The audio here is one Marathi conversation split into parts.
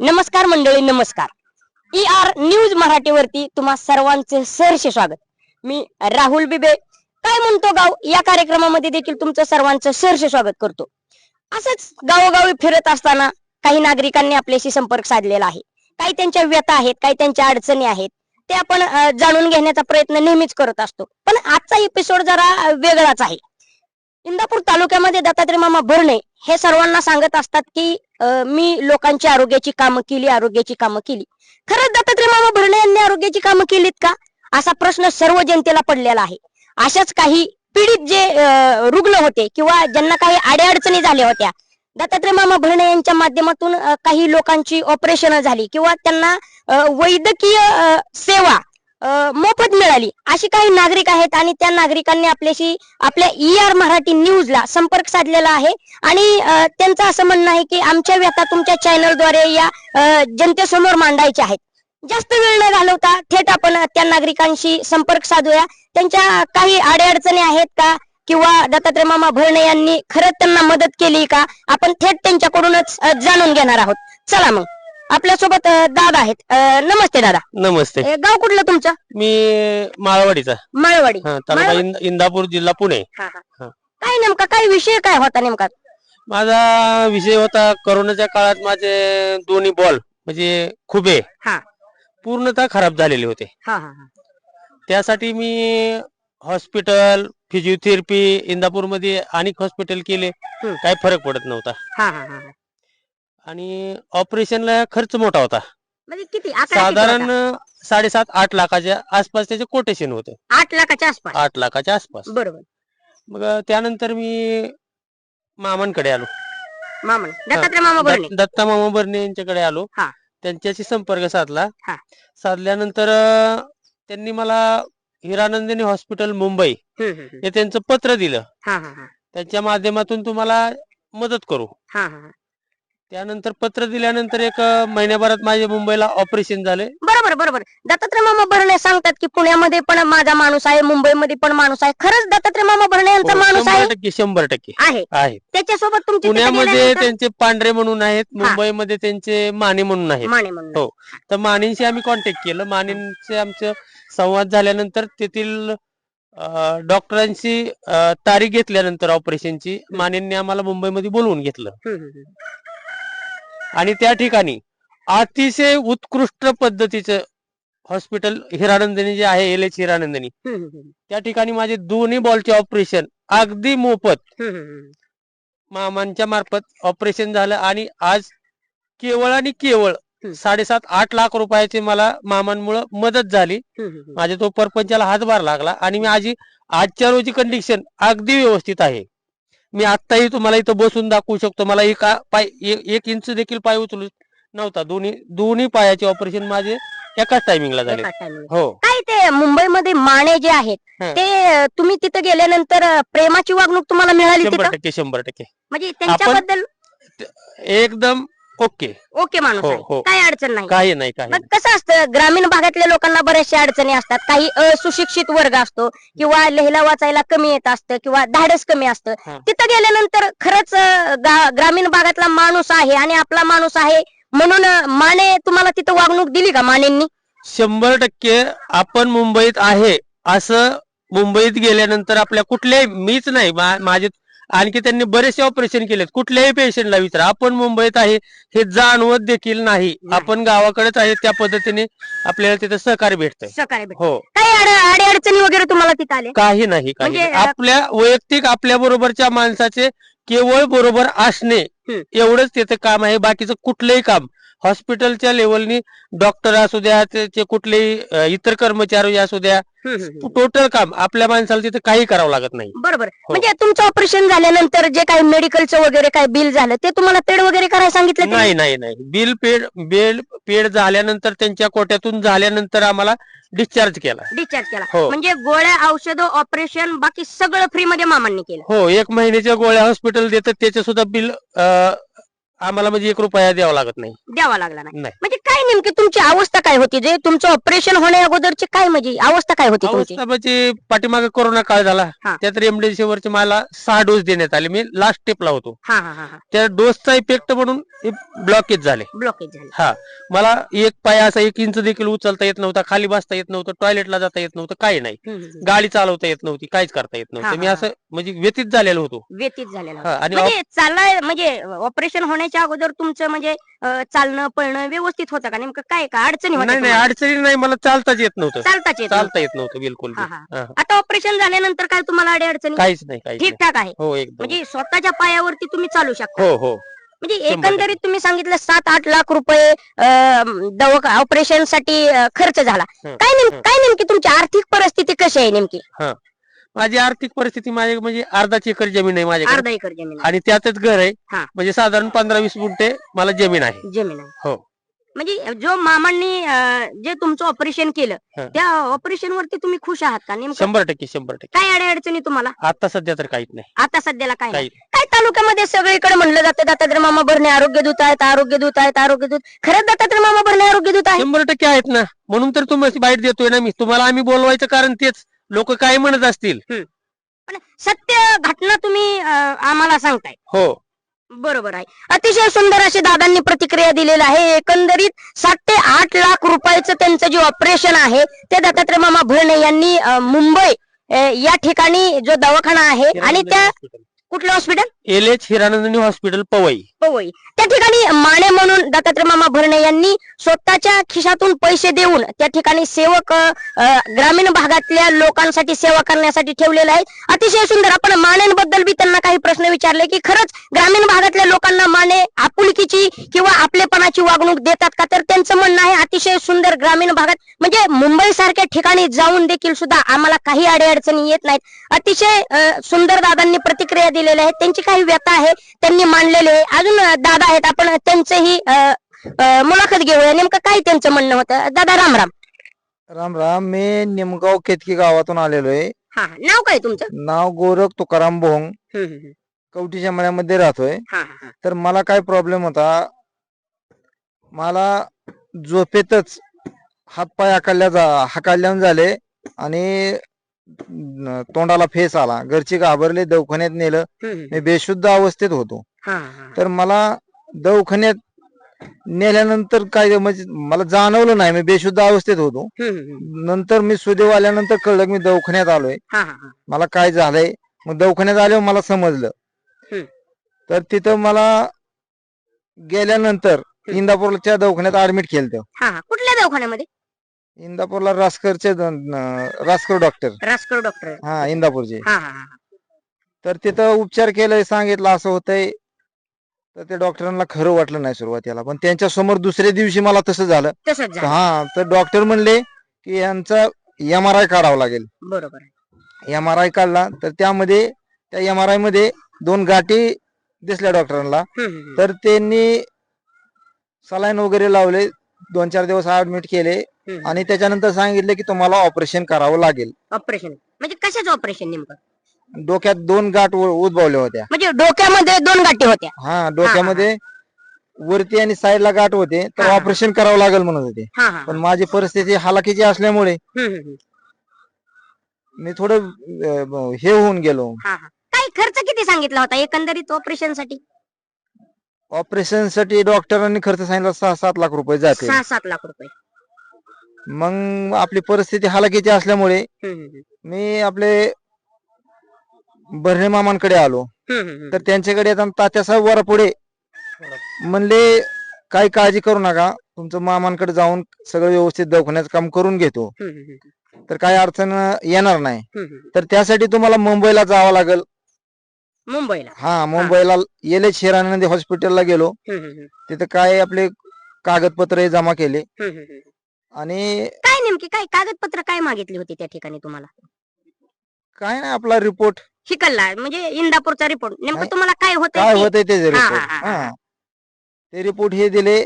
नमस्कार मंडळी नमस्कार. ई आर न्यूज मराठीवरती तुम्हा सर्वांचे सहर्ष स्वागत. मी राहुल बिबे. काय म्हणतो गाव? या कार्यक्रमामध्ये देखील तुमचं सर्वांचं सहर्ष स्वागत करतो. असंच गावोगावी फिरत असताना काही नागरिकांनी आपल्याशी संपर्क साधलेला आहे. काही त्यांच्या व्यथा आहेत काही त्यांच्या अडचणी आहेत. ते आपण जाणून घेण्याचा प्रयत्न नेहमीच करत असतो. पण आजचा एपिसोड जरा वेगळाच आहे. इंदापूर तालुक्यामध्ये दत्तात्रय मामा भरणे हे सर्वांना सांगत असतात की मी लोकांची आरोग्याची कामं केली आरोग्याची कामं केली. खरंच दत्तात्रय मामा भरणे यांनी आरोग्याची कामं केलीत का? असा प्रश्न सर्व जनतेला पडलेला आहे. अशाच काही पीडित जे रुग्ण होते किंवा ज्यांना काही अडीअडचणी झाल्या होत्या दत्तात्रय मामा भरणे यांच्या माध्यमातून काही लोकांची ऑपरेशन झाली किंवा त्यांना वैद्यकीय सेवा मोफत मिळाली. अशी काही नागरिक आहेत आणि त्या नागरिकांनी आपल्याशी आपल्या ई आर मराठी न्यूजला संपर्क साधलेला आहे. आणि त्यांचं असं म्हणणं आहे की आमच्या व्यथा तुमच्या चॅनलद्वारे या जनतेसमोर मांडायच्या आहेत. जास्त वेळ न घालवता थेट आपण त्या नागरिकांशी संपर्क साधूया. त्यांच्या काही अडीअडचणी आहेत का? किंवा दत्तात्रय मामा भरणे यांनी खरंच त्यांना मदत केली का? आपण थेट त्यांच्याकडूनच जाणून घेणार आहोत. चला मग. आपल्यासोबत अं, दादा आहेत. अं, नमस्ते दादा. नमस्ते. अं, गाव कुठलं तुमचं? मी माळवाडीचा. माळवाडी. हा, तालुका माळवा- इंद- इंदापूर जिल्हा पुणे. हा. काय नेमका काय विषय काय होता नेमका? माझा विषय होता करोनाच्या काळात माझे दोन्ही बॉल म्हणजे खुबे हा. पूर्णतः खराब झालेले होते. हा हा हा. त्यासाठी मी हॉस्पिटल फिजिओथेरपी इंदापूरमध्ये अनेक हॉस्पिटल केले. हम्म. काही फरक पडत नव्हता. हा हा हा. आणि ऑपरेशनला खर्च मोठा होता. म्हणजे किती? आकडा किती साधारण होता? साडेसात आठ लाखाच्या आसपास त्याचे कोटेशन होते. आठ लाखाच्या आसपास? आठ लाखाच्या आसपास. बरोबर. मग त्यानंतर मी मामांकडे आलो. मामा दत्तात्रय मामा भरणे? दत्त- दत्ता मामा बर्णे यांच्याकडे आलो. हा. त्यांच्याशी संपर्क साधला. हा. साधल्यानंतर अं, त्यांनी मला हिरानंदिनी हॉस्पिटल मुंबई हम्म, हम्म, हम्म. हे त्यांचं पत्र दिलं. हा हा हा. त्यांच्या माध्यमातून तुम्हाला मदत करू. हा हा हा. त्यानंतर पत्र दिल्यानंतर एक महिन्याभरात माझे मुंबईला ऑपरेशन झाले. बरोबर बरोबर. दत्तात्रय मामा भरणे सांगतात की पुण्यामध्ये पण माझा माणूस आहे मुंबईमध्ये पण माणूस आहे. खरंच दत्तात्रय मामा भरणे यांचा हो, माणूस आहे? टक्के शंभर टक्के. आहे. आहे. त्याच्यासोबत तुमची पुण्यामध्ये त्यांचे पांढरे म्हणून आहेत मुंबईमध्ये त्यांचे माने म्हणून आहेत. माने म्हणून. हो. तर मानेंशी आम्ही कॉन्टॅक्ट केलं. मानेंचे आमचं संवाद झाल्यानंतर तेथील अं, तारीख घेतल्यानंतर ऑपरेशनची मानेंनी आम्हाला मुंबईमध्ये बोलवून घेतलं. आणि त्या ठिकाणी अतिशय उत्कृष्ट पद्धतीचं हॉस्पिटल हिरानंदिनी जे आहे एल एच हिरानंदिनी. त्या ठिकाणी माझे दोन्ही बॉलचे ऑपरेशन अगदी मोफत. मामांच्या मार्फत ऑपरेशन झालं आणि आज केवळ आणि केवळ. साडेसात आठ लाख रुपयाची मला मामांमुळे मदत झाली. माझ्या तो परपंचाला हातभार लागला आणि मी आजी आजच्या रोजी कंडिशन अगदी व्यवस्थित आहे मी आत्ताही तुम्हाला इथं बसून दाखवू शकतो. मला एक पाय एक इंच देखील पाय उचलू नव्हता. दोन्ही दोन्ही पायाचे ऑपरेशन माझे एकाच टायमिंगला झाले. हो. काय ते मुंबईमध्ये माने जे आहेत. ते तुम्ही तिथे गेल्यानंतर प्रेमाची वागणूक तुम्हाला मिळाली शंभर टक्के शंभर टक्के. म्हणजे त्यांच्याबद्दल? एकदम ओके. ओके माणूस हो, आहे. हो. काय अडचण नाही. काही नाही काही मग कसं असतं ग्रामीण भागातल्या लोकांना बऱ्याचशा अडचणी असतात. काही असुशिक्षित वर्ग असतो किंवा लिहिला वाचायला कमी येत असतं किंवा धाडस कमी असतं. हा. तिथं गेल्यानंतर खरंच अं, गा- ग्रामीण भागातला माणूस आहे आणि आपला माणूस आहे म्हणून अं, माने तुम्हाला तिथं वागणूक दिली का मानेंनी? शंभर टक्के आपण मुंबईत आहे. असं मुंबईत गेल्यानंतर आपल्या कुठल्याही मीच नाही मा- माझे आणखी त्यांनी बरेचसे ऑपरेशन केलेत. कुठल्याही पेशंटला विचारा. आपण मुंबईत आहे हे जाणवत देखील नाही. आपण गावाकडेच आहे त्या पद्धतीने आपल्याला तिथं सहकार्य भेटतंय. सकाळी भेट हो. काही अड अडचणी वगैरे तुम्हाला तिथं आले काही नाही काही म्हणजे, नाही. अ, आपल्या वैयक्तिक आपल्या बरोबरच्या माणसाचे केवळ बरोबर असणे. एवढंच त्याचं काम आहे. बाकीचं कुठलंही काम हॉस्पिटलच्या लेवलनी डॉक्टर असू द्या त्याचे कुठलेही इतर कर्मचारी असू द्या. टोटल काम आपल्या माणसाला तिथे काही करावं लागत नाही बरोबर हो. म्हणजे तुमचं ऑपरेशन झाल्यानंतर जे काही मेडिकलचं वगैरे काही बिल झालं ते तुम्हाला पेड वगैरे करायला सांगितलं? नाही नाही नाही बिल पेड बिल पेड झाल्यानंतर त्यांच्या कोट्यातून झाल्यानंतर आम्हाला डिस्चार्ज केला डिस्चार्ज केला हो. म्हणजे गोळ्या औषध ऑपरेशन बाकी सगळं फ्री मध्ये मामांनी केलं हो एक महिन्याच्या गोळ्या हॉस्पिटल देतात त्याचे सुद्धा बिल आम्हाला म्हणजे एक रुपया द्यावा लागत नाही. द्यावा लागला नाही. नाही. म्हणजे काय नेमकी तुमची अवस्था काय होती? जे तुमचं ऑपरेशन होण्या अगोदरची काय म्हणजे अवस्था काय होती तुमची? अवस्था म्हणजे पाठीमागे कोरोना काळ झाला. हा. त्यात रेमडेसिवीरचे मला सहा डोस देण्यात आले. मी लास्ट स्टेपला होतो. हा हा हा हा. त्या डोसचा इफेक्ट म्हणून ब्लॉकेज झाले. ब्लॉकेज झालं. हा. मला एक पाय असा एक इंच देखील उचलता येत नव्हता खाली बसता येत नव्हतं टॉयलेटला जाता येत नव्हतं काही नाही. हम्म, हम्म, हम्म. गाडी चालवता येत नव्हती काहीच करता येत हा, नव्हतं मी हा, असं म्हणजे व्यतीत झालेलो होतो. व्यतीत झालेला हा. आणि म्हणजे चालाय म्हणजे ऑपरेशन होण्याच्या अगोदर तुमचं म्हणजे चालणं पळणं व्यवस्थित होतं का नेमकं काय का अडचणी नाही नाही? अडचणी नाही मला चालताच येत नव्हतं चालताच येत नव्हतं. चालता येत नव्हतं बिलकुल बी. हा, हा. हा. आता ऑपरेशन झाल्यानंतर काय तुम्हाला अडी अडचणी काहीच नाही काहीच ठीक नाही ठाक आहे हो एकदम म्हणजे स्वतःच्या पायावरती तुम्ही चालू शकता हो हो म्हणजे एकंदरीत तुम्ही सांगितलं सात आठ लाख रुपये दवा ऑपरेशनसाठी अं, खर्च झाला हं, काय नेम हं. काय नेमकी तुमची आर्थिक परिस्थिती कशी आहे नेमकी माझी आर्थिक परिस्थिती माझी म्हणजे अर्धाची एकर जमीन आहे माझ्याकडे. अर्धा एकर जमीन आहे. आणि त्यातच घर आहे. हा. म्हणजे साधारण पंधरा वीस गुंठे मला जमीन आहे. जमीन आहे. हो. म्हणजे जो मामांनी अं, जे तुमचं ऑपरेशन केलं हं. त्या ऑपरेशन वरती तुम्ही खुश आहात का नेमकं? शंभर टक्के शंभर टक्के. काय अडी अडचणी तुम्हाला? आता सध्या तर काहीच नाही. आता सध्याला काय नाही? काही काय तालुक्यामध्ये सगळीकडे म्हणलं जातं दत्तात्रय मामा भरणे आरोग्य दूत आहेत आरोग्य दूत आहेत आरोग्य दूत. खरंच दत्तात्रय मामा भरणे आरोग्य दूत आहे शंभर टक्के आहेत ना. म्हणून तर तुम्हाला बाईट देतोय ना मी. तुम्हाला आम्ही बोलवायचं कारण तेच. लोक काय म्हणत असतील? पण सत्य घटना तुम्ही अं, आम्हाला सांगताय. हो. बरोबर आहे. अतिशय सुंदर अशी दादांनी प्रतिक्रिया दिलेली आहे. एकंदरीत सात ते आठ लाख रुपयाचं त्यांचं जे ऑपरेशन आहे ते दत्तात्रय मामा भरणे यांनी अं, मुंबई अं, या ठिकाणी जो दवाखाना आहे आणि त्या कुठलं hospital L H Hiranandani hospital Powai. Powai. त्या ठिकाणी माने म्हणून दत्तात्रय मामा भरणे यांनी स्वतःच्या खिशातून पैसे देऊन त्या ठिकाणी सेवक अ, ग्रामीण भागातल्या लोकांसाठी सेवा करण्यासाठी ठेवलेले आहेत. अतिशय सुंदर. आपण मानेंबद्दल बी त्यांना काही प्रश्न विचारले की खरंच ग्रामीण भागातल्या लोकांना माने आपुलकीची किंवा आपलेपणाची वागणूक देतात का? तर त्यांचं म्हणणं आहे अतिशय सुंदर ग्रामीण भागात म्हणजे मुंबई सारख्या ठिकाणी जाऊन देखील सुद्धा आम्हाला काही अडीअडचणी येत नाहीत. अतिशय सुंदर दादांनी प्रतिक्रिया दिलेल्या आहेत. त्यांची काही व्यथा आहे त्यांनी मांडलेली आहे. अजून दादा आहेत. आपण त्यांचेही मुलाखत घेऊया. नेमकं काय त्यांचं म्हणणं होतं? दादा राम राम. राम राम. मी निमगाव केतकी गावातून आलेलो आहे. हा. नाव काय तुमचं? नाव गोरख तुकाराम भोंग. कवटीच्या मळ्यामध्ये राहतोय. तर मला काय प्रॉब्लेम होता मला झोपेतच हातपाय हाकाल्या जा हाकाल्यान झाले आणि तोंडाला फेस आला घरचे घाबरले दवाखान्यात नेलं. मी बेशुद्ध अवस्थेत होतो. तर मला दवाखान्यात नेल्यानंतर काय म्हणजे मला जाणवलं नाही मी बेशुद्ध अवस्थेत होतो. नंतर मी सुदैव आल्यानंतर कळलं की मी दवाखान्यात आलोय. मला काय झालंय मग दवाखान्यात आल्यावर मला समजलं. तर तिथं मला गेल्यानंतर. इंदापूरच्या दवाखान्यात ऍडमिट केलं हा, हा. कुठल्या दवाखान्यामध्ये? इंदापूरला रासकरचे द- न- रासकर डॉक्टर रासकर डॉक्टर हा इंदापूरचे. हा हा हा. तर तिथं उपचार केलंय सांगितलं असं होतंय. तर ते डॉक्टरांना खरं वाटलं नाही सुरुवातीला. पण त्यांच्यासमोर दुसऱ्या दिवशी मला तसं झालं. तसंच झालं. हा तर डॉक्टर म्हणले की यांचा एम आर आय काढावा लागेल. बरोबर आहे. एम आर आय काढला. तर त्यामध्ये त्या एम आर आयमध्ये दोन गाठी दिसल्या डॉक्टरांना हम्म, हम्म, हम्म. तर त्यांनी सलाईन वगैरे लावले दोन चार दिवस ऍडमिट केले हम्म. आणि त्याच्यानंतर सांगितलं की तुम्हाला ऑपरेशन करावं लागेल. ऑपरेशन म्हणजे कशाचं ऑपरेशन नेमकं? डोक्यात दोन गाठ उ- उद्भवल्या होत्या. म्हणजे डोक्यामध्ये दोन गाठी होत्या. हा डोक्यामध्ये वरती आणि साईडला गाठ होते तर हा. ऑपरेशन करावं लागेल म्हणत होते. हा हा पण माझी परिस्थिती हालाकीची असल्यामुळे हम्म, हम्म, हम्म. मी थोडं अं, हे होऊन गेलो. हा हा. काय खर्च किती सांगितला होता एकंदरीत ऑपरेशनसाठी? ऑपरेशनसाठी डॉक्टरांनी खर्च सांगितला सहा सात लाख रुपये जाते सहा सात लाख रुपये मग आपली परिस्थिती हालाकीची असल्यामुळे हम्म, हम्म, हम्म. मी आपले बर्णे मामांकडे आलो हम्म, हम्म, हम्म. तर त्यांच्याकडे येताना तात्यासाहेब वर पुढे म्हणले काही काळजी करू नका तुमचं मामांकडे जाऊन सगळं व्यवस्थित दवाखान्याचं काम करून घेतो हम्म, हम्म, हम्म. तर काही अडचण येणार नाही हम्म, हम्म. तर त्यासाठी तुम्हाला मुंबईला जावं लागेल मुंबईला. हा मुंबईला येले शिरानंदी हॉस्पिटलला गेलो. हम्म, हम्म, हम्म. तिथे काय आपले कागदपत्र जमा केले. हम्म, हम्म, हम्म. आणि काय नेमकी काय कागदपत्र काय मागितली होती त्या ठिकाणी तुम्हाला? काय नाही आपला रिपोर्ट शिकलला म्हणजे इंदापूरचा रिपोर्ट नेमकं नाही. तुम्हाला काय होत काय होतंय ते हा, रिपोर्ट हा, हा, हा. ते रिपोर्ट हे दिले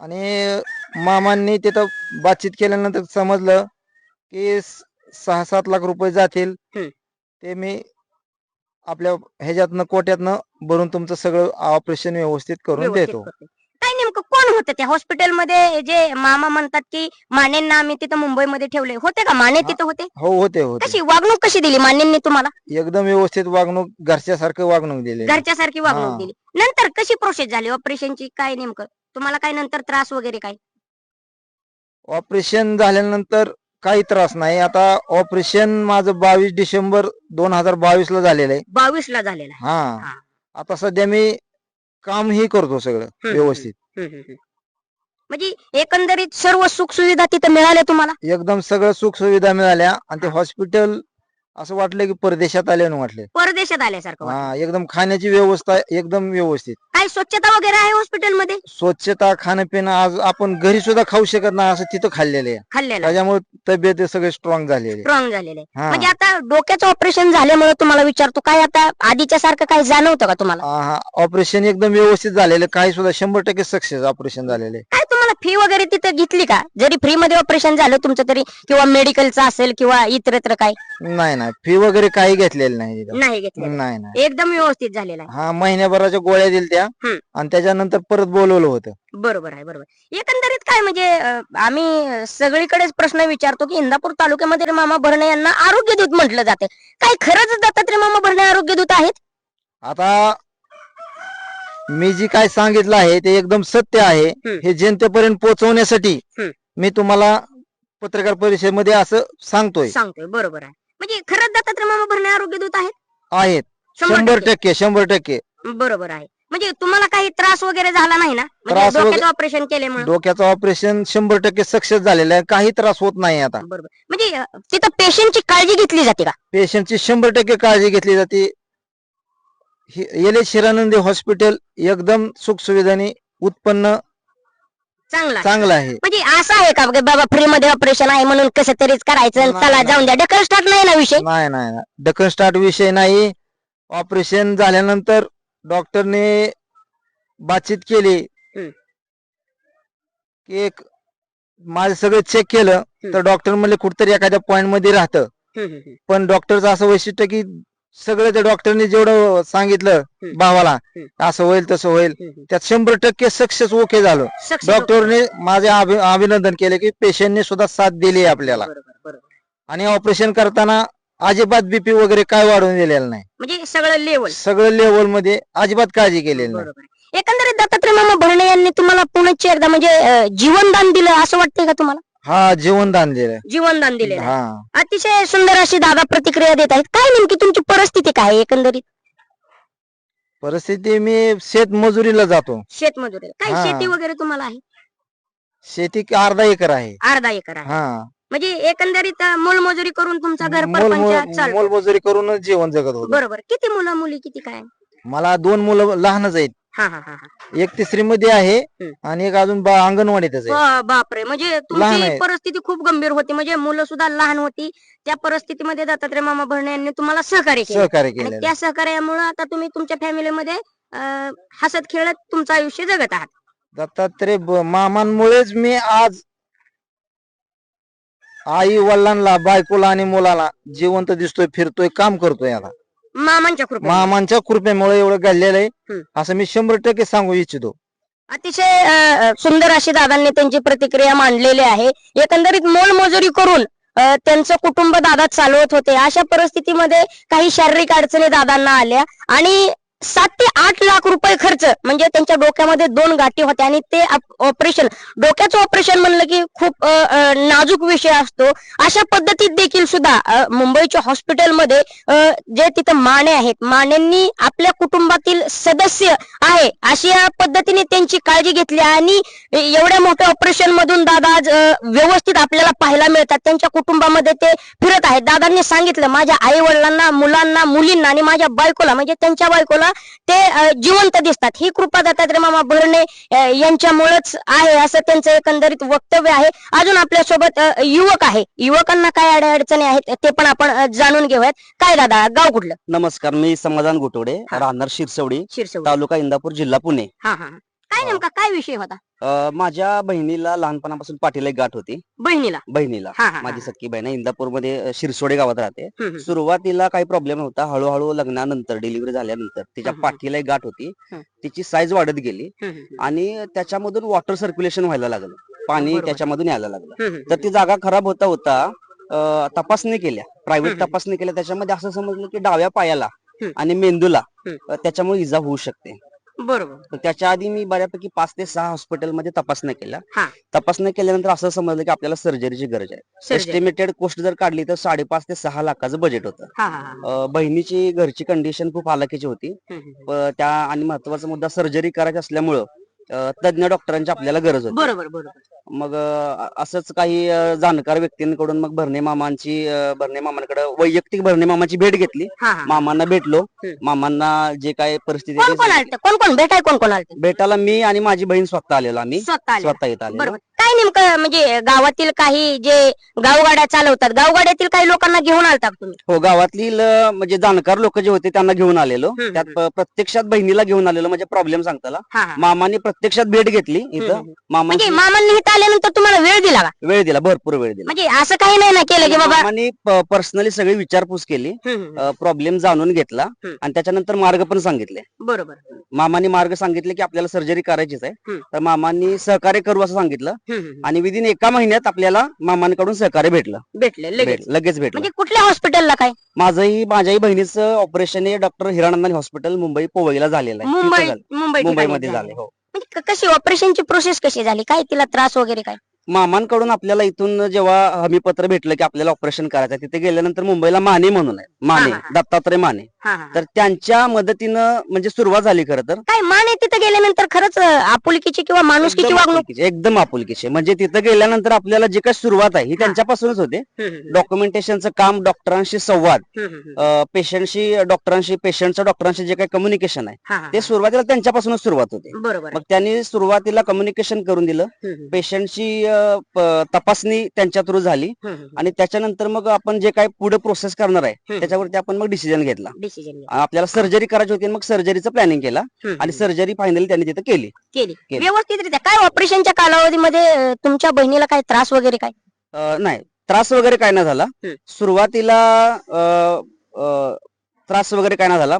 आणि मामांनी तिथं बातचीत केल्यानंतर समजलं की स- सहा सात लाख रुपये जातील. हम्म. ते मी आपल्या ह्याच्यातनं कोट्यातनं भरून तुमचं सगळं ऑपरेशन व्यवस्थित करून देतो. काय नेमकं कोण होतं त्या हॉस्पिटलमध्ये जे मामा म्हणतात की मानेंना आम्ही तिथं मुंबईमध्ये ठेवले होते का? माने. तिथं होते? हो होते होते. कशी वागणूक कशी दिली मानेंनी तुम्हाला? एकदम व्यवस्थित वागणूक घरच्यासारखं वागणूक दिली. घरच्यासारखी वागणूक हा. दिली. नंतर कशी प्रोसेस झाली? ऑपरेशनची काय नेमकं? तुम्हाला काय नंतर त्रास वगैरे काय? ऑपरेशन झाल्यानंतर काही त्रास नाही आता ऑपरेशन माझं बावीस डिसेंबर दोन हजार बावीस ला झालेलं आहे बावीस ला झालेला आहे हा हा. आता सध्या मी कामही करतो सगळं हम्म. व्यवस्थित हम्म, हम्म, हम्म. म्हणजे एकंदरीत सर्व सुख सुविधा तिथं मिळाल्या तुम्हाला एकदम सगळं सुख सुविधा मिळाल्या आणि ते हॉस्पिटल असं वाटलं की परदेशात आले वाटले. परदेशात आल्यासारखं वाटलं. हा एकदम खाण्याची व्यवस्था एकदम व्यवस्थित. काय स्वच्छता वगैरे आहे हॉस्पिटलमध्ये? स्वच्छता खाणं पिणं आज आपण घरी सुद्धा खाऊ शकत नाही असं तिथं खाल्लेलं आहे. खाल्लेलं त्याच्यामुळे तब्येत सगळे स्ट्रॉंग झालेली. स्ट्रॉंग झालेलं. आहे हा. म्हणजे आता डोक्याचं ऑपरेशन झाल्यामुळे तुम्हाला विचारतो काय आता आधीच्या सारखं काय जाणवतं का तुम्हाला? ऑपरेशन एकदम व्यवस्थित झालेलं. काही सुद्धा शंभर टक्के सक्सेस ऑपरेशन झालेले काय फी वगैरे तिथे घेतली का? जरी फ्री मध्ये ऑपरेशन झालं तुमचं तरी किंवा मेडिकलचं असेल किंवा इतरत्र काय? नाही नाही. फी वगैरे काही घेतलेली नाही तिथं. नाही घेतलं नाही नाही. एकदम व्यवस्थित झालेलं आहे. हा महिन्याभराच्या गोळ्या दिल्या त्या हम्म. आणि त्याच्यानंतर परत बोलवलं होतं. बरोबर आहे बरोबर एकंदरीत काय म्हणजे अं, आम्ही सगळीकडेच प्रश्न विचारतो की इंदापूर तालुक्यामध्ये मामा भरणे यांना आरोग्य दूत म्हटलं जातं. काय खरंच दत्तात्रय मामा भरणे आरोग्य दूत आहेत? आता मी जी काय सांगितलं आहे ते एकदम सत्य आहे. हे जनतेपर्यंत पोहोचवण्यासाठी. मी तुम्हाला पत्रकार परिषदेमध्ये असं सांगतोय. सांगतोय बरोबर आहे. म्हणजे खरंच दत्तात्रय मामा भरणे आरोग्य दूत आहेत? आहेत. शंभर टक्के. शंभर टक्के. बरोबर आहे. म्हणजे तुम्हाला काही त्रास वगैरे झाला नाही ना? म्हणजे त्रास डोक्याचं ऑपरेशन केल्यामुळे? डोक्याचं ऑपरेशन शंभर टक्के सक्सेस झालेलं आहे. काही त्रास होत नाही आता. बरोबर. म्हणजे तिथं पेशंटची काळजी घेतली जाते का? पेशंटची शंभर टक्के काळजी घेतली जाते. एल एच शिरानंदी हॉस्पिटल एकदम सुख सुविधाने उत्पन्न चांगला आहे. चांगलं आहे म्हणजे असं आहे का की बाबा फ्री मध्ये ऑपरेशन आहे म्हणून कसं तरीच करायचं नाही, चला नाही. जाऊन द्या ढकल स्टार्ट नाही ना विषय नाही नाही नाही. डकन स्टार्ट विषय नाही ऑपरेशन झाल्यानंतर डॉक्टरने बातचीत केली हम्म. की एक माझं सगळं चेक केलं हम्म. तर डॉक्टर म्हणले कुठतरी एखाद्या पॉइंटमध्ये राहतं हम्म, हम्म, हम्म. पण डॉक्टरचं असं वैशिष्ट्य की सगळं त्या डॉक्टरने जेवढं सांगितलं. भावाला. असं होईल तसं होईल. त्यात शंभर टक्के सक्सेस ओके झालं. डॉक्टरने माझे अभि- अभिनंदन केले की पेशंटने सुद्धा साथ दिली आपल्याला. आणि ऑपरेशन करताना अजिबात बीपी वगैरे काय वाढवून दिलेलं नाही. म्हणजे सगळं लेवल सगळं लेवलमध्ये अजिबात काळजी केलेली नाही. एकंदरीत दत्तात्रय मामा भरणे यांनी तुम्हाला पुण्याची एकदा म्हणजे जीवनदान दिलं असं वाटतंय का तुम्हाला? हा जीवनदान दिलं जीवनदान आहे. हा. अतिशय सुंदर अशी दादा प्रतिक्रिया देत आहेत. काय नेमकी तुमची परिस्थिती काय आहे एकंदरीत? परिस्थिती मी शेत मजुरीला जातो. शेतमजूर. काय हा. शेती वगैरे तुम्हाला आहे? शेती अर्धा एकर आहे. अर्धा एकर आहे. हा. म्हणजे एकंदरीत अं, मोलमजुरी करून तुमचा घर मोल- परपंच मोल- चालतो. मोलमजुरी करूनच जीवन जगत होतो. बरोबर. किती मुलं मुली किती काय? मला दोन मुलं लहानच आहेत. एक तिसरी मध्ये आहे. आणि एक अजून बा- अंगणवाडीतच आहे. बा- बापरे म्हणजे लहान तुमची आहे. परिस्थिती खूप गंभीर होती. म्हणजे मुलं सुद्धा लहान होती. त्या परिस्थितीमध्ये दत्तात्रय मामा भरणे यांनी तुम्हाला सहकार्य केलं. सहकार्य आणि केलेलं त्या सहकार्यामुळे आता तुम्ही तुमच्या फॅमिलीमध्ये अं, हसत खेळत तुमचं आयुष्य जगत आहात. दत्तात्रय ब- मामांमुळेच मी आज आई वडिलांना बायकोला आणि मुलाला जिवंत दिसतोय फिरतोय काम करतोय आता. मामांच्या कृपा मामांच्या कृपेमुळे एवढं घडलेलं आहे. हम्म. असं मी शंभर टक्के सांगू इच्छितो. अतिशय अं, सुंदर अशी दादांनी त्यांची प्रतिक्रिया मांडलेली आहे. एकंदरीत मोलमजुरी करून अं, त्यांचं कुटुंब दादा चालवत होते. अशा परिस्थितीमध्ये काही शारीरिक अडचणी दादांना आल्या. आणि सात ते आठ लाख रुपये खर्च. म्हणजे त्यांच्या डोक्यामध्ये दोन गाठी होत्या आणि ते ऑपरेशन डोक्याचं ऑपरेशन म्हणलं की खूप नाजूक विषय असतो. अशा पद्धतीत देखील सुद्धा मुंबईच्या हॉस्पिटलमध्ये जे तिथं माने आहेत मानेंनी आपल्या कुटुंबातील सदस्य आहे अशा पद्धतीने त्यांची काळजी घेतली आणि एवढ्या मोठ्या ऑपरेशन मधून दादा आज व्यवस्थित आपल्याला पाहायला मिळतात. त्यांच्या कुटुंबामध्ये ते फिरत आहेत. दादांनी सांगितलं माझ्या आई वडिलांना मुलांना मुलींना आणि माझ्या बायकोला म्हणजे त्यांच्या बायकोला ते अं, जिवंत दिसतात. ही कृपा दत्तात्रय मामा भरणे यांच्यामुळेच आहे असं त्यांचं एकंदरीत वक्तव्य आहे. अजून आपल्यासोबत युवक आहे. युवकांना काय अडचणी आहेत ते पण आपण जाणून घेऊयात. काय दादा गाव कुठलं? नमस्कार मी समाधान गोटोडे हा. राहणार शिरसवडी शिरसवडी. तालुका इंदापूर जिल्हा पुणे. हा हा. काय. नेमका काय विषय होता अ, माझ्या बहिणीला लहानपणापासून पाठीला एक गाठ होती बहिणीला बहिणीला हा, हा, माझी. सख्खी बहीण आहे इंदापूरमध्ये अ, शिरसोडे गावात राहते हम्म, हम्म. सुरुवातीला काही प्रॉब्लेम नव्हता हळूहळू लग्नानंतर डिलिव्हरी झाल्यानंतर तिच्या हम्म. पाठीला एक गाठ होती हम्म. तिची साईज वाढत गेली हम्म, हम्म, आणि त्याच्यामधून वॉटर सर्क्युलेशन व्हायला लागलं पाणी बरोबर. त्याच्यामधून यायला लागलं हम्म, हम्म. तर ती जागा खराब होता होता अ, तपासणी केल्या प्रायव्हेट हम्म. तपासणी केल्या त्याच्यामध्ये असं समजलं की डाव्या पायाला हम्म. आणि मेंदूला हम्म. अ, त्याच्यामुळे इजा होऊ शकते बरोबर. तर त्याच्या आधी मी बऱ्यापैकी पाच ते सहा हॉस्पिटलमध्ये तपासण्या केल्या. हा. तपासण्या केल्यानंतर असं समजलं की आपल्याला सर्जरीची गरज आहे. एस्टिमेटेड कॉस्ट जर काढली तर साडेपाच ते सहा लाखाचं बजेट होतं. हा हा हा. अ, बहिणीची घरची कंडिशन खूप हालाकीची होती. हम्म, हम्म. प- त्या आणि महत्त्वाचा मुद्दा सर्जरी करायची असल्यामुळं अ, तज्ञ डॉक्टरांची आपल्याला गरज होती. बरोबर बरोबर. मग असंच काही जाणकार व्यक्तींकडून मग भरणे मामांची भरणे मामांकडे वैयक्तिक भरणे मामाची भेट घेतली. हा हा. मामांना भेटलो. मामांना जे काय परिस्थिती कोण कोण ते आलत? कोण कोण? भेटाय कोण कोण आलत? भेटायला मी आणि माझी बहीण स्वतः आलेलो आम्ही. स्वतः आले स्वतः येत आलेलो. बरोबर. काय नेमकं म्हणजे गावातील काही जे गावगाड्या चालवतात गावगाड्यातील काही लोकांना घेऊन आलतात तुम्ही? हो गावातील अ, म्हणजे जाणकार लोक जे होते त्यांना घेऊन आलेलो. हम्म, त्यात प- प्रत्यक्षात बहिणीला घेऊन आलेलो म्हणजे प्रॉब्लेम सांगताला हा हा. मामाने प्रत्यक्षात भेट घेतली इथं. हम्म. मामांची म्हणजे मामांनी इथं आल्यानंतर तुम्हाला वेळ दिला का? वेळ दिला भरपूर वेळ दिला. म्हणजे असं काही नाही ना केलं की बाबा मामाने पर्सनली सगळी विचारपूस केली. हम्म, हम्म. प्रॉब्लेम जाणून घेतला. हम्म. आणि त्याच्यानंतर मार्ग पण सांगितले. बरोबर. मामाने मार्ग सांगितले की आपल्याला सर्जरी करायचीच आहे. हम्म. तर मामांनी सहकार्य करू असं सांगितलं. आणि विदिन एका महिन्यात आपल्याला मामांकडून सहकार्य भेटलं. भेटले लगेच. भेट- लगेच भेटलं. म्हणजे कुठल्या हॉस्पिटलला काय? माझंही माझ्याही बहिणीचं ऑपरेशन हे डॉक्टर हिरानंदन हॉस्पिटल मुंबई पोवईला झालेलं आहे. तिथं मुंबई झालं. मुंबई मुंबईमध्ये झाले. हो. म्हणजे क- कशी ऑपरेशनची प्रोसेस कशी झाली? काय तिला त्रास वगैरे काय? मामांकडून आपल्याला इथून जेव्हा हमीपत्र भेटलं की आपल्याला ऑपरेशन करायचं आहे, तिथे गेल्यानंतर मुंबईला माने म्हणून आहे. माने हा, हा, हा. दत्तात्रय माने. हा हा. तर त्यांच्या मदतीनं म्हणजे सुरुवात झाली खरं तर. काय माने तिथं गेल्यानंतर खरंच अं, आपुलकीची किंवा माणुसकीची एकदम वागणूक? आपुलकीचे, एकदम आपुलकीचे. म्हणजे तिथं गेल्यानंतर आपल्याला जे काही सुरुवात आहे ही त्यांच्यापासूनच होते. डॉक्युमेंटेशनचं काम डॉक्टरांशी संवाद. पेशंटशी डॉक्टरांशी पेशंटचं डॉक्टरांशी जे काही कम्युनिकेशन आहे ते सुरुवातीला त्यांच्यापासूनच सुरुवात होते. बरोबर. मग त्यांनी सुरुवातीला कम्युनिकेशन करून दिलं. पेशंटची तपासणी त्यांच्या थ्रू झाली. आणि त्याच्यानंतर मग आपण जे काही पुढे प्रोसेस करणार आहे. त्याच्यावरती आपण मग डिसिजन घेतला डिसिजन. आपल्याला सर्जरी करायची होती मग सर्जरीचं प्लॅनिंग केला आणि. सर्जरी फायनली त्यांनी तिथं केली केली. व्यवस्थितरित्या काय ऑपरेशनच्या कालावधीमध्ये तुमच्या बहिणीला काय त्रास वगैरे काय नाही त्रास वगैरे काय नाही झाला. सुरुवातीला त्रास वगैरे काय नाही झाला.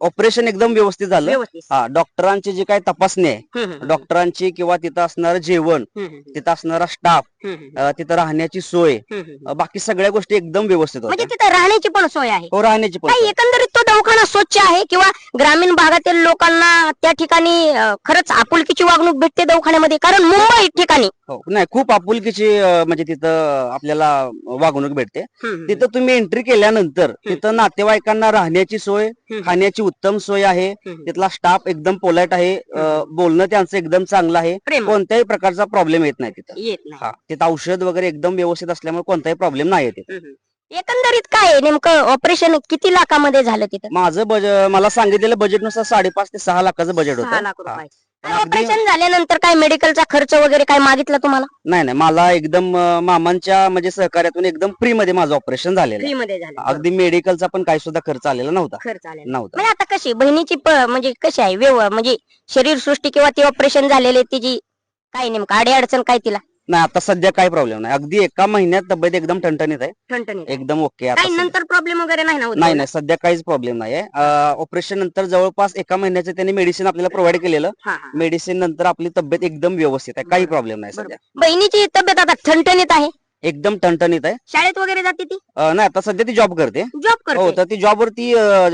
ऑपरेशन एकदम व्यवस्थित झालं. व्यवस्थित. हा डॉक्टरांची जी काही तपासणी आहे हम्म, हम्म, डॉक्टरांची किंवा तिथं असणारं जेवण हम्म, हम्म, तिथं असणारा स्टाफ हम्म, हम्म, तिथं राहण्याची सोय हम्म, हम्म. अं, बाकी सगळ्या गोष्टी एकदम व्यवस्थित म्हणजे होत्या तिथं राहण्याची पण सोय आहे. हो राहण्याची पण. एकंदरीत तो दवाखाना स्वच्छ आहे किंवा ग्रामीण भागातील लोकांना त्या ठिकाणी अं, खरंच आपुलकीची वागणूक भेटते दवाखान्यामध्ये. कारण मुंबई ठिकाणी हो. नाही खूप आपुलकीची अं, म्हणजे तिथं आपल्याला वागणूक भेटते. तिथं तुम्ही एंट्री केल्यानंतर तिथं नातेवाईकांना राहण्याची सोय हम्म. खाण्याची उत्तम सोय आहे. हम्म. तिथला स्टाफ एकदम पोलाइट आहे. अं, बोलणं त्यांचं एकदम चांगलं आहे. प्रेम कोणत्याही प्रकारचा प्रॉब्लेम येत नाही तिथं. येत नाही. हा. तिथं औषध वगैरे एकदम व्यवस्थित असल्यामुळे कोणताही प्रॉब्लेम नाही येत. हम्म. एकंदरीत काय आहे? नेमकं ऑपरेशन किती लाखामध्ये झालं तिथं? माझं मला सांगितलेलं बजेटनुसार साडेपाच ते सहा लाखाचं बजेट सहा होतं हा. रुपये ऑपरेशन झाल्यानंतर काय मेडिकलचा खर्च वगैरे काय मागितला तुम्हाला? नाही नाही मला एकदम अं, मामांच्या म्हणजे सहकार्यातून एकदम फ्री मध्ये माझं ऑपरेशन झालेलं आहे. फ्री मध्ये झालं. अगदी मेडिकलचा पण काही सुद्धा खर्च आलेला नव्हता. खर्च आलेला. नव्हता. म्हणजे आता कशी बहिणीची प- म्हणजे कशी आहे? व्यव म्हणजे शरीर सृष्टी किंवा ती ऑपरेशन झालेले तिची काय नेमकं? अडी अडचण काय तिला? नाही आता सध्या काही प्रॉब्लेम नाही. अगदी एका महिन्यात तब्येत एकदम ठणठणीत आहे. आहे. एकदम ओके आता काही सध्या. नंतर प्रॉब्लेम वगैरे नाही ना नाही? नाही सध्या काहीच प्रॉब्लेम नाहीये ऑपरेशन नंतर जवळपास एका महिन्याचं त्यांनी मेडिसिन आपल्याला प्रोव्हाइड केलेलं. हा, हा. मेडिसिन नंतर आपली तब्येत एकदम व्यवस्थित आहे. काही प्रॉब्लेम नाही. सध्या. बहिणीची तब्येत आता ठणठणीत आहे? एकदम ठणठणीत आहे. शाळेत वगैरे जाते ती? अं, नाही आता सध्या ती जॉब करते. जॉब हो करते तर ती जॉबवरती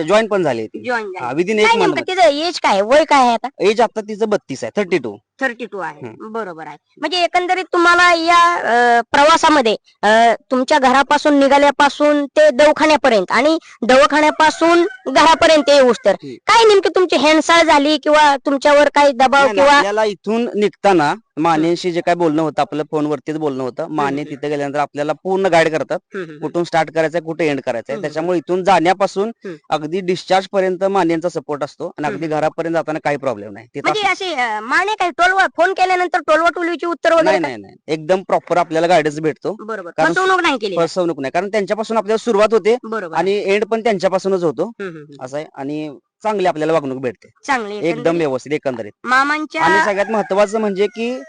जॉईन पण झाली ती. जॉईन विदिन काय एक मंथ तिचं एज काय आहे? वय काय आहे आता? एज आता तिचं बत्तीस आहे थर्टी टू थर्टी टू आहे बरोबर आहे म्हणजे एकंदरीत तुम्हाला या अं, प्रवासामध्ये अं, तुमच्या घरापासून निघाल्यापासून ते दवाखान्यापर्यंत आणि दवाखान्यापासून घरापर्यंत येऊस तर हम्म. काय नेमकी तुमची हेंडसाळ झाली किंवा तुमच्यावर काही दबाव किंवा आपल्याला इथून निघताना मानेशी जे काय बोलणं होतं आपलं फोनवरतीच बोलणं होतं माने हम्म. तिथे गेल्यानंतर आपल्याला पूर्ण गाईड करतात कुठून स्टार्ट करायचंय कुठे एंड करायचंय हम्म. त्याच्यामुळे इथून जाण्यापासून हम्म. अगदी डिस्चार्ज पर्यंत मान्यांचा सपोर्ट असतो आणि अगदी. घरापर्यंत जाताना काही प्रॉब्लेम नाही तिथं म्हणजे असे अं, माने काय टोलवा फोन केल्यानंतर टोलवा टोलवीची उत्तर वगैरे नाही? नाही नाही. एकदम प्रॉपर आपल्याला गायडन्स भेटतो. बरोबर. कारण- फसवणूक नाही केली. फसवणूक नाही. कारण त्यांच्यापासून आपल्याला सुरुवात होते बरोबर. आणि एंड पण त्यांच्यापासूनच होतो. हम्म, हम्म, हम्म. असं आहे. आणि चांगली आपल्याला वागणूक भेटते. चांगली एकदम एकंदरीत. व्यवस्थित एकंदरीत. मामांच्या आणि सगळ्यात महत्वाचं म्हणजे की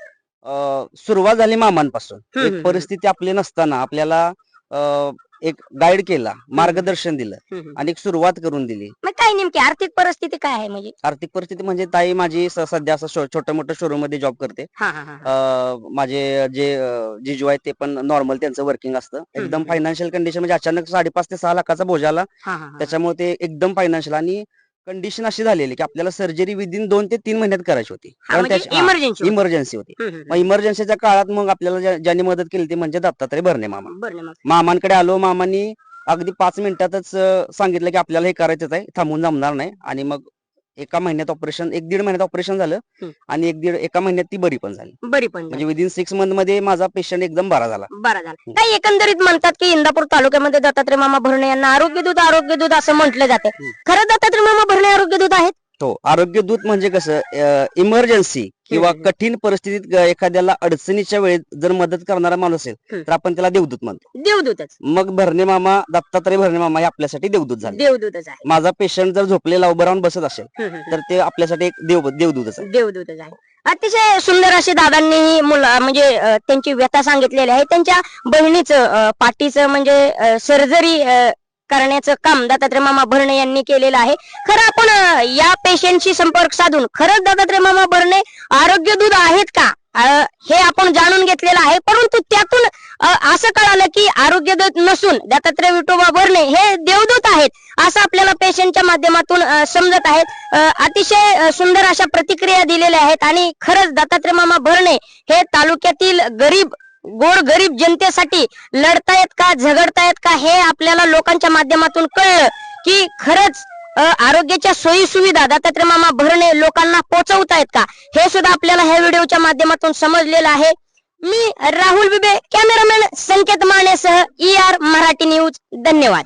अं, सुरुवात झाली मामांपासून. हम्म, एक हम्म. परिस्थिती आपली नसताना आपल्याला अं, एक गाईड केला मार्गदर्शन दिलं. आणि एक सुरुवात करून दिली मग काय नेमकी आर्थिक परिस्थिती काय आहे म्हणजे आर्थिक परिस्थिती म्हणजे ताई माझी स- सध्या असं छोट्या मोठ्या शोरूममध्ये जॉब करते हा हा हा हा. अं, माझे जे अं, जिजू आहेत ते पण नॉर्मल त्यांचं वर्किंग असतं एकदम. फायनान्शियल कंडिशन म्हणजे अचानक साडेपाच ते सहा लाखाचा बोजा आला हा, हा. त्याच्यामुळे ते एकदम फायनान्शियल आणि कंडिशन अशी झालेली की आपल्याला सर्जरी विदिन दोन ते तीन महिन्यात करायची होती. हा, म्हणजे इमर्जन्सी इमर्जन्सी होती. मग इमर्जन्सीच्या काळात मग आपल्याला ज्या- ज्यांनी मदत केली ती म्हणजे दत्तात्रय भरणे मामा. बरं मग मामांकडे आलो मामांनी अगदी पाच मिनिटातच अं, सांगितलं की आपल्याला हे करायचंच आहे थांबून जमणार नाही. आणि मग एका महिन्यात ऑपरेशन एक दीड महिन्यात ऑपरेशन झालं. आणि एक दीड एका महिन्यात ती बरी पण झाली. बरी पण म्हणजे विदिन सिक्स मंथमध्ये माझा पेशंट एकदम बरा झाला. बरं झालं. काही एकंदरीत म्हणतात की इंदापूर तालुक्यामध्ये दत्तात्रय मामा भरणे यांना आरोग्य दूत आरोग्य दूत असं म्हटलं जाते. खरं दत्तात्रय मामा भरणे आरोग्य दूत आहेत? हो आरोग्य दूत म्हणजे कसं इमर्जन्सी किंवा. कठीण परिस्थितीत एखाद्याला अडचणीच्या वेळेत जर मदत करणारा माणूस असेल. तर आपण त्याला देवदूत म्हणतो. देवदूतच. मग भरणे मामा दत्तात्रय भरणे मामा हे आपल्यासाठी देवदूत झाले. देवदूतच आहे. माझा पेशंट जर झोपलेला उभं राहून बसत असेल. तर ते आपल्यासाठी एक देव देवदूतच आहे. देवदूतच आहे. अतिशय सुंदर अशी दादांनी मुलं म्हणजे त्यांची व्यथा सांगितलेली आहे. त्यांच्या बहिणीचं पाठीचं म्हणजे सर्जरी करण्याचं काम दत्तात्रय मामा भरणे यांनी केलेलं आहे. खरं आपण या पेशंटशी संपर्क साधून खरंच दत्तात्रय मामा भरणे आरोग्य दूध आहेत का? हे आपण जाणून घेतलेलं आहे. परंतु त्यातून असं कळालं की आरोग्य दूत नसून दत्तात्रय विठोबा भरणे हे देवदूत आहेत असं आपल्याला पेशंटच्या माध्यमातून समजत आहेत. अतिशय सुंदर अशा प्रतिक्रिया दिलेल्या आहेत. आणि खरंच दत्तात्रय मामा भरणे हे तालुक्यातील गरीब गोर गरीब जनतेसाठी लढतायत का झगडतायत का हे आपल्याला लोकांच्या माध्यमातून कळलं की खरंच आरोग्याच्या सोयी सुविधा दत्तात्रय मामा भरणे लोकांना पोहोचवतायत का? हे सुद्धा आपल्याला ह्या व्हिडिओच्या माध्यमातून समजलेलं आहे. मी राहुल बिबे कॅमेरामॅन संकेत मानेसह ई आर मराठी न्यूज. धन्यवाद.